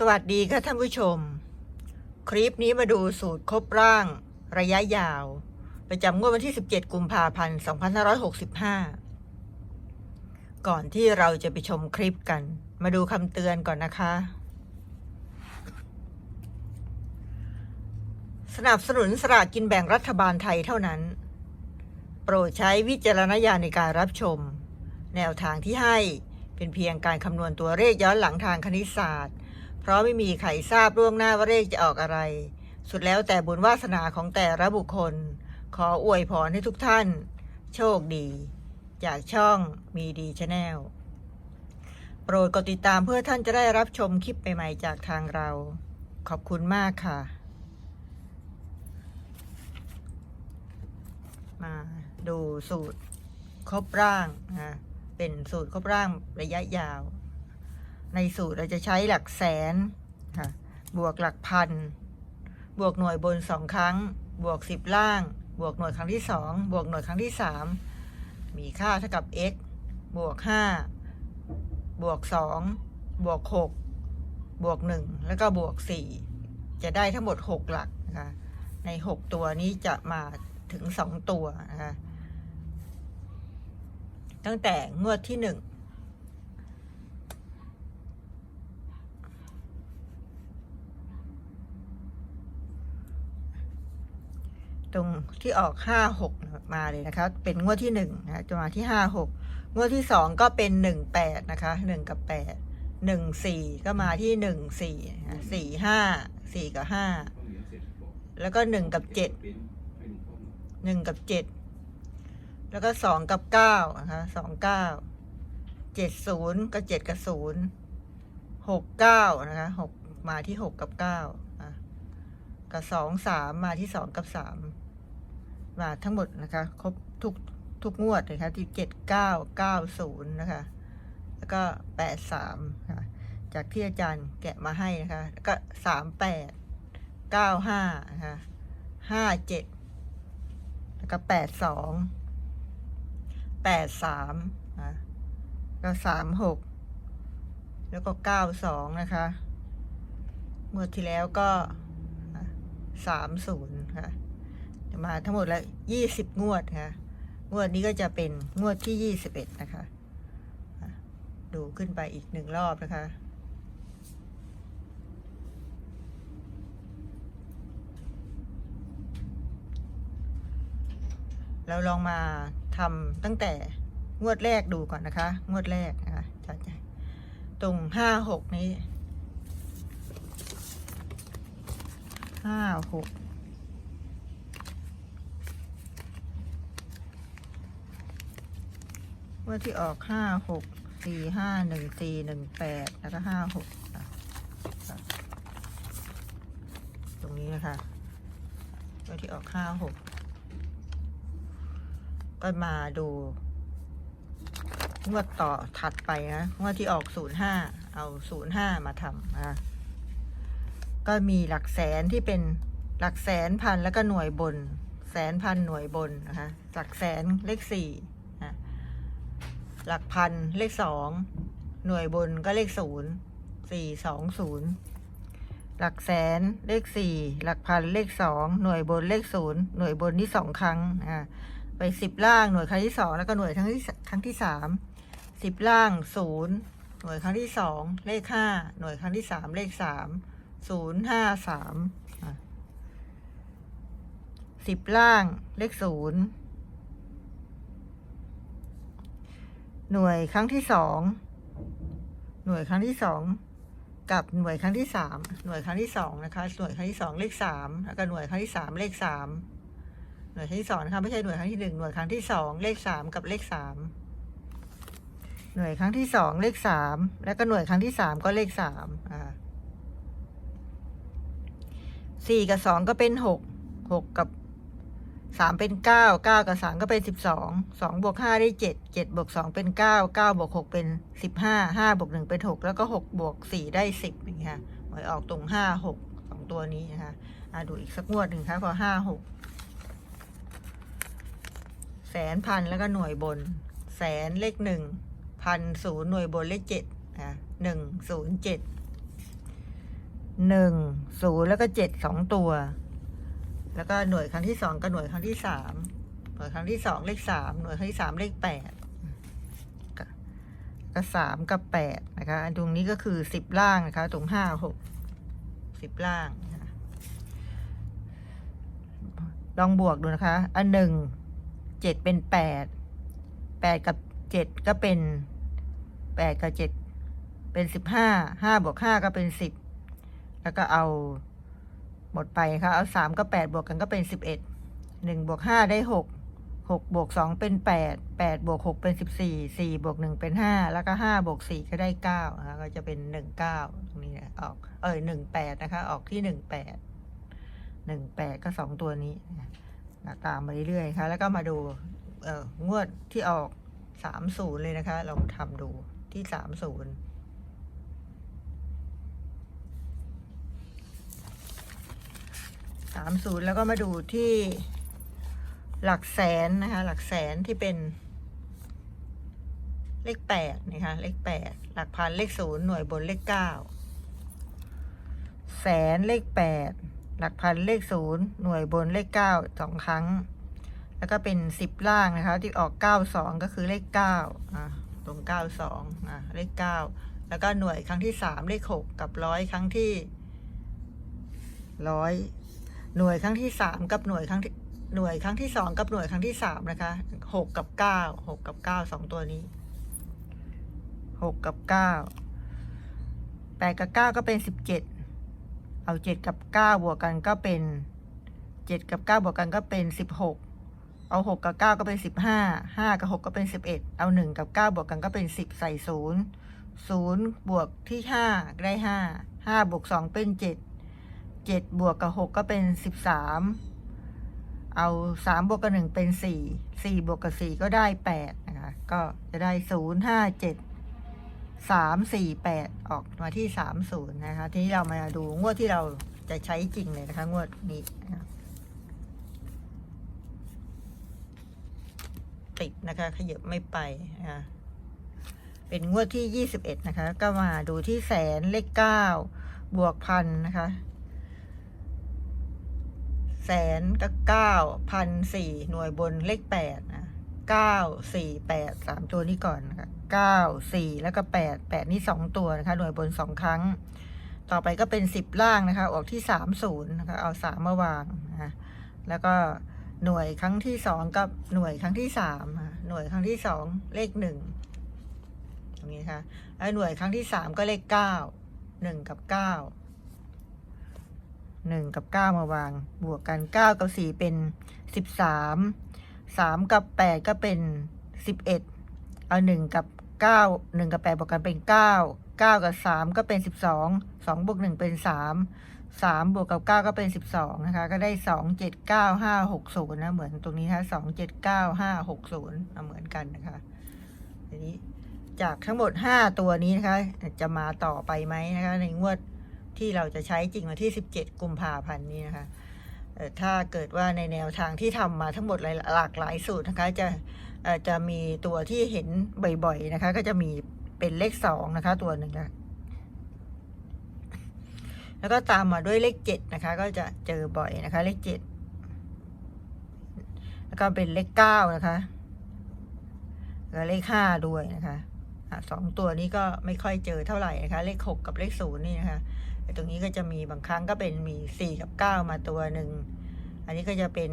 สวัสดีค่ะท่านผู้ชม คลิปนี้มาดูสูตรครบร่าง ระยะยาว ประจำงวดวันที่ 17 กุมภาพันธ์ 2565 ก่อนที่เราจะไปชมคลิปกัน มาดูคำเตือนก่อนนะคะ สนับสนุนสลากกินแบ่งรัฐบาลไทยเท่านั้น โปรดใช้วิจารณญาณในการรับชม แนวทางที่ให้เป็นเพียงการคำนวณตัวเลขย้อนหลังทางคณิตศาสตร์ เพราะไม่มีใครทราบล่วงหน้าว่าเลขจะออกอะไร สุดแล้วแต่บุญวาสนาของแต่ละบุคคล ขออวยพรให้ทุกท่าน โชคดี จากช่องมีดีชาแนลโปรดกดติดตามเพื่อท่านจะได้รับชมคลิปใหม่ๆจากทางเรา ขอบคุณมากค่ะ มาดูสูตรครบร่างนะเป็นสูตรครบร่างระยะยาว ในสูตรเราจะใช้หลักแสนค่ะบวกหลักพัน บวกหน่วยบนสองครั้ง บวกสิบล่าง บวกหน่วยครั้งที่สองบวกหน่วยครั้งที่สามมีค่าเท่ากับ x บวกห้าบวกสองบวกหกบวกหนึ่งแล้วก็บวกสี่จะได้ทั้งหมดหกหลักนะคะในหกตัวนี้จะมาถึงสองตัวนะคะตั้งแต่งวดที่หนึ่ง ตรงที่ออกห้าหกมาเลยนะคะ เป็นงวดที่หนึ่งนะคะจะมาที่ห้าหกงวดที่สองก็เป็นหนึ่งแปดนะคะหนึ่งกับแปดหนึ่งสี่ก็มาที่หนึ่งสี่สี่ห้าสี่กับห้าแล้วก็หนึ่งกับเจ็ดหนึ่งกับเจ็ดแล้วก็สองกับเก้านะคะสองเก้าเจ็ดศูนย์ก็เจ็ดกับศูนย์หกเก้านะคะหกมาที่หกกับเก้ากับสองสามมาที่สองกับสาม มาทั้งหมดนะคะ ครบทุกทุกงวดเลยค่ะที่เจ็ดเก้าเก้าศูนย์นะคะ แล้วก็แปดสามค่ะ จากที่อาจารย์แกะมาให้นะคะ แล้วก็สามแปดเก้าห้านะคะห้าเจ็ดแล้วก็แปดสองแปดสามนะก็สามหกแล้วก็เก้าสองนะคะงวดที่แล้วก็สามศูนย์ค่ะ มาทั้งหมดแล้วยี่สิบงวดค่ะ งวดนี้ก็จะเป็นงวดที่ยี่สิบเอ็ดนะคะ ดูขึ้นไปอีกหนึ่งรอบนะคะ เราลองมาทำตั้งแต่งวดแรกดูก่อนนะคะ งวดแรกนะคะจะตรงห้าหกนี้ห้าหก ว่าที่ออกห้าหกสี่ห้าหนึ่งสี่หนึ่งแปดแล้วก็ห้าหกตรงนี้นะคะว่าที่ออกห้าหกก็มาดูงวดต่อถัดไปนะงวดที่ออกศูนย์ห้าเอาศูนย์ห้ามาทำนะคะก็มีหลักแสนที่เป็นหลักแสนพันแล้วก็หน่วยบน แสนพันหน่วยบนนะคะหลักแสนเลขสี่ หลักพันเลขสองหน่วยบนก็เลขศูนย์สี่สองศูนย์หลักแสนเลขสี่หลักพันเลขสองหน่วยบนเลขศูนย์หน่วยบนที่สองครั้งอ่าไปสิบล่างหน่วยครั้งที่สองแล้วก็หน่วยครั้งที่ครั้งที่สามสิบล่างศูนย์หน่วยครั้งที่สองเลขห้าหน่วยครั้งที่สามเลขสามศูนย์ห้าสามสิบล่างเลขศูนย์ หน่วยครั้งที่สองหน่วยครั้งที่สองกับหน่วยครั้งที่สามหน่วยครั้งที่สองนะคะ หน่วยครั้งที่สองเลขสามแล้วก็หน่วยครั้งที่สามเลขสามหน่วยครั้งที่สองนะคะไม่ใช่หน่วยครั้งที่หนึ่งหน่วยครั้งที่สองเลขสามกับเลขสามหน่วยครั้งที่สองเลขสามแล้วก็หน่วยครั้งที่สามก็เลขสามอ่าสี่กับสองก็เป็นหกหกกับ สามเป็นเก้าเก้ากับสามก็เป็นสิบสองสองบวกห้าได้เจ็ดเจ็ดบวกสองเป็นเก้าเก้าบวกหกเป็นสิบห้าห้าบวกหนึ่งเป็นหกแล้วก็หกบวกสี่ได้สิบอย่างเงี้ยหวยออกตรงห้าหกสองตัวนี้นะคะอะดูอีกสักงวดหนึ่งค่ะพอห้าหกแสนพันแล้วก็หน่วยบน แสนเลขหนึ่งพันศูนย์หน่วยบนเลขเจ็ดอะหนึ่งศูนย์เจ็ดหนึ่งศูนย์แล้วก็เจ็ดสองตัว แล้วก็หน่วยครั้งที่สองกับหน่วยครั้งที่สามหน่วยครั้งที่สองเลขสามหน่วยครั้งที่สามเลขแปดก็สามกับแปดนะคะอันตรงนี้ก็คือสิบล่างนะคะ ตรงห้าหกสิบล่างลองบวกดูนะคะ อันหนึ่งเจ็ดเป็นแปดแปดกับเจ็ดก็เป็นแปดกับเจ็ดเป็นสิบห้าห้าบวกห้าก็เป็นสิบแล้วก็เอา หมดไปค่ะ เอาสามกับแปดบวกกันก็เป็นสิบเอ็ดหนึ่งบวกห้าได้หกหกบวกสองเป็นแปดแปดบวกหกเป็นสิบสี่สี่บวกหนึ่งเป็นห้าแล้วก็ห้าบวกสี่ก็ได้เก้านะคะก็จะเป็นหนึ่งเก้าตรงนี้นะออก เออหนึ่งแปดนะคะ ออกที่หนึ่งแปดหนึ่งแปดก็สองตัวนี้นะตามมาเรื่อยๆค่ะ แล้วก็มาดูเอองวดที่ออกสามศูนย์เลยนะคะลองทำดูที่สามศูนย์ สามศูนย์แล้วก็มาดูที่หลักแสนนะคะ หลักแสนที่เป็น เลขแปดนะคะเลขแปดหลักพันเลขศูนย์หน่วยบนเลขเก้าแสนเลขแปดหลักพันเลขศูนย์หน่วยบนเลขเก้าสองครั้ง แล้วก็เป็นสิบล่างนะคะ ที่ออกเก้าสองก็คือเลขเก้าอะตรงเก้าสองอะเลขเก้าแล้วก็หน่วยครั้งที่สามเลขหกกับร้อยครั้งที่ร้อย หน่วยครั้งที่สามกับหน่วยครั้งที่หน่วยครั้งที่สองกับหน่วยครั้งที่สามนะคะหกกับเก้าหกกับเก้าสองตัวนี้หกกับเก้าแปดกับเก้าก็เป็นสิบเจ็ดเอาเจ็ดกับเก้าบวกกันก็เป็นเจ็ดกับเก้าบวกกันก็เป็นสิบหกเอาหกกับเก้าก็เป็นสิบห้าห้ากับหกก็เป็นสิบเอ็ดเอาหนึ่งกับเก้าบวกกันก็เป็นสิบใส่ศูนย์ศูนย์บวกที่ห้าได้ห้าห้าบวกสองเป็นเจ็ด เจ็ดบวกกับหกก็เป็นสิบสามเอาสามบวกกับหนึ่งเป็นสี่สี่บวกกับสี่ก็ได้แปดนะคะก็จะได้ศูนย์ห้าเจ็ดสามสี่แปดออกมาที่สามศูนย์นะคะ ทีนี้เรามาดูงวดที่เราจะใช้จริงเลยนะคะ งวดนี้ติดนะคะขยับไม่ไปนะคะเป็นงวดที่ยี่สิบเอ็ดนะคะ ก็มาดูที่แสนเลขเก้าบวกพันนะคะ แสนก็เก้าพันสี่หน่วยบนเลขแปดนะเก้าสี่แปดสามตัวนี้ก่อนนะคะเก้าสี่แล้วก็แปดแปดนี่สองตัวนะคะ หน่วยบนสองครั้ง ต่อไปก็เป็นสิบล่างนะคะ ออกที่สามศูนย์นะคะ เอาสามมาวางนะแล้วก็หน่วยครั้งที่สองกับหน่วยครั้งที่สามหน่วยครั้งที่สองเลขหนึ่งตรงนี้นะคะแล้วหน่วยครั้งที่สามก็เลขเก้าหนึ่งกับเก้า หนึ่งกับเก้ามาวาง บวกกันเก้ากับสี่เป็นสิบสามสามกับแปดก็เป็นสิบเอ็ดเอาหนึ่งกับเก้าหนึ่งกับแปดบวกกันเป็นเก้าเก้ากับสามก็เป็นสิบสองสองบวกหนึ่งเป็นสามสามบวกกับเก้าก็เป็นสิบสองนะคะ ก็ได้สองเจ็ดเก้าห้าหกศูนย์นะ เหมือนตรงนี้นะสองเจ็ดเก้าห้าหกศูนย์เหมือนกันนะคะทีนี้จากทั้งหมดห้าตัวนี้นะคะ จะมาต่อไปไหมนะคะ ในงวด ที่เราจะใช้จริงวันที่ 17 กุมภาพันธ์นี้นะคะถ้าเกิดว่าในแนวทางที่ทำมาทั้งหมดหลายหลากหลายสูตรนะคะจะจะมีตัวที่เห็นบ่อยๆนะคะ ก็จะมีเป็นเลขสองนะคะ ตัวหนึ่งนะแล้วก็ตามมาด้วยเลขเจ็ดนะคะ ก็จะเจอบ่อยนะคะ เลขเจ็ดแล้วก็เป็นเลขเก้านะคะแล้วเลขห้าด้วยนะคะสองตัวนี้ก็ไม่ค่อยเจอเท่าไหร่นะคะ เลขหกกับเลขศูนย์นี่นะคะ ต่ตรงนี้ก็จะมีบางครั้งก็เป็นมีสี่กับเก้ามาตัวหนึ่ง อันนี้ก็จะเป็น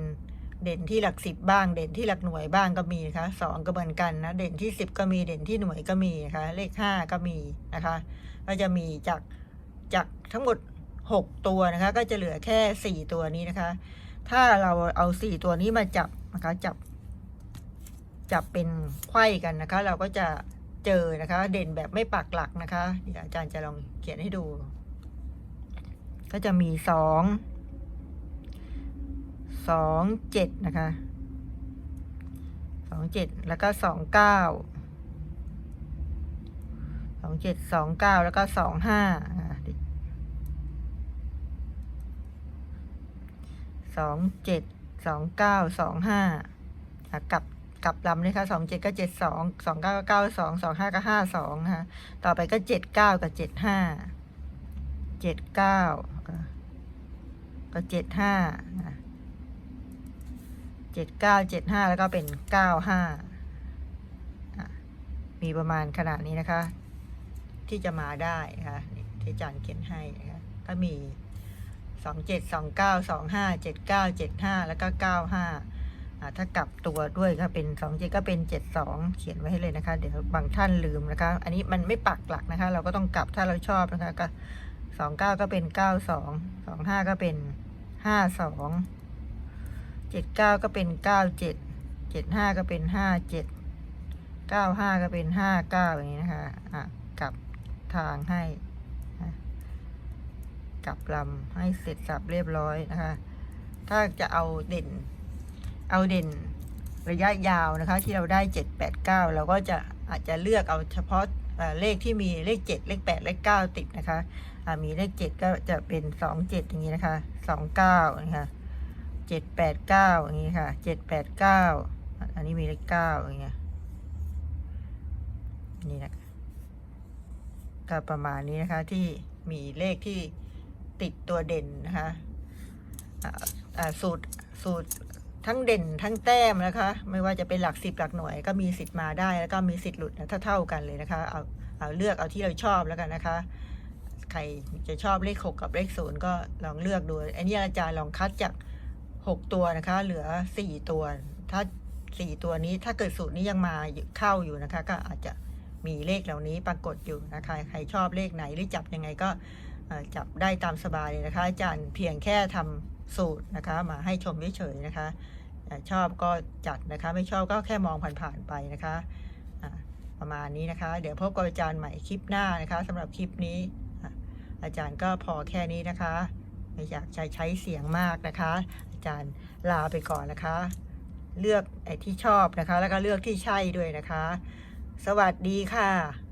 เด่นที่หลักสิบบ้าง เด่นที่หลักหน่วยบ้างก็มีนะคะสองก็เหมือนกันนะ เด่นที่สิบก็มี เด่นที่หน่วยก็มีนะคะ เลขห้าก็มีนะคะ ก็จะมีจากจากทั้งหมดหกตัวนะคะ ก็จะเหลือแค่สี่ตัวนี้นะคะ ถ้าเราเอาสี่ตัวนี้มาจับนะคะ จับ จับเป็นไข้กันนะคะ เราก็จะเจอนะคะ เด่นแบบไม่ปักหลักนะคะเดี๋ยวอาจารย์จะลองเขียนให้ดู ก็จะมีสองสองเจ็ดนะคะสองเจ็ดแล้วก็สองเก้าสองเจ็ดสองเก้าแล้วก็สองห้าสองเจ็ดสองเก้าสองห้ากลับกลับลำเลยค่ะสองเจ็ดก็เจ็ดสองสองเก้าก็เก้าสองสองห้าก็ห้าสองนะคะต่อไปก็เจ็ดเก้ากับเจ็ดห้าเจ็ดเก้า ก็เจ็ดห้าเจ็ดเก้าเจ็ดห้าแล้วก็เป็นเก้าห้ามีประมาณขนาดนี้นะคะ ที่จะมาได้นะคะนี่ที่อาจารย์เขียนให้นะคะก็มีสองเจ็ดสองเก้าสองห้าเจ็ดเก้าเจ็ดห้าแล้วก็เก้าห้าถ้ากลับตัวด้วยก็เป็นสองเจ็ดก็เป็นเจ็ดสองเขียนไว้ให้เลยนะคะ เดี๋ยวบางท่านลืมนะคะ อันนี้มันไม่ปักหลักนะคะ เราก็ต้องกลับถ้าเราชอบนะคะก็ สองเก้าก็เป็นเก้าสองสองห้าก็เป็นห้าสองเจ็ดเก้าก็เป็นเก้าเจ็ดเจ็ดห้าก็เป็นห้าเจ็ดเก้าห้าก็เป็นห้าเก้าอย่างนี้นะคะอะกลับทางให้กลับลำให้เสร็จสับเรียบร้อยนะคะ ถ้าจะเอาเด่น เอาเด่นระยะยาวนะคะ ที่เราได้เจ็ดแปดเก้าเราก็จะอาจจะเลือกเอาเฉพาะเลขที่มีเลขเจ็ดเลขแปดเลขเก้าติดนะคะ มีเลขเจ็ดก็จะเป็นสองเจ็ดอย่างนี้นะคะสองเก้านะคะเจ็ดแปดเก้าอย่างนี้ค่ะเจ็ดแปดเก้าอันนี้มีเลขเก้าอย่างเงี้ยนี่นะคะก็ประมาณนี้นะคะที่มีเลขที่ติดตัวเด่นนะคะสูตรสูตรทั้งเด่นทั้งแต้มนะคะ ไม่ว่าจะเป็นหลักสิบหลักหน่วย ก็มีสิทธิ์มาได้แล้วก็มีสิทธิ์หลุดถ้าเท่ากันเลยนะคะเอาเอาเลือกเอาที่เราชอบแล้วกันนะคะ ใครจะชอบเลขหกกับเลขศูนย์ก็ลองเลือกดูอันนี้อาจารย์ลองคัดจากหกตัวนะคะ เหลือสี่ตัว ถ้าสี่ตัวนี้ถ้าเกิดสูตรนี้ยังมาเข้าอยู่นะคะ ก็อาจจะมีเลขเหล่านี้ปรากฏอยู่นะคะ ใครชอบเลขไหนหรือจับยังไงก็จับได้ตามสบายเลยนะคะ อาจารย์เพียงแค่ทำสูตรนะคะ มาให้ชมเฉยๆนะคะ ชอบก็จัดนะคะ ไม่ชอบก็แค่มองผ่านๆไปนะคะ ประมาณนี้นะคะ เดี๋ยวพบกับอาจารย์ใหม่คลิปหน้านะคะสำหรับคลิปนี้ อาจารย์ก็พอแค่นี้นะคะ ไม่อยากใช้ใช้เสียงมากนะคะ อาจารย์ลาไปก่อนนะคะ เลือกไอ้ที่ชอบนะคะ แล้วก็เลือกที่ใช่ด้วยนะคะ สวัสดีค่ะ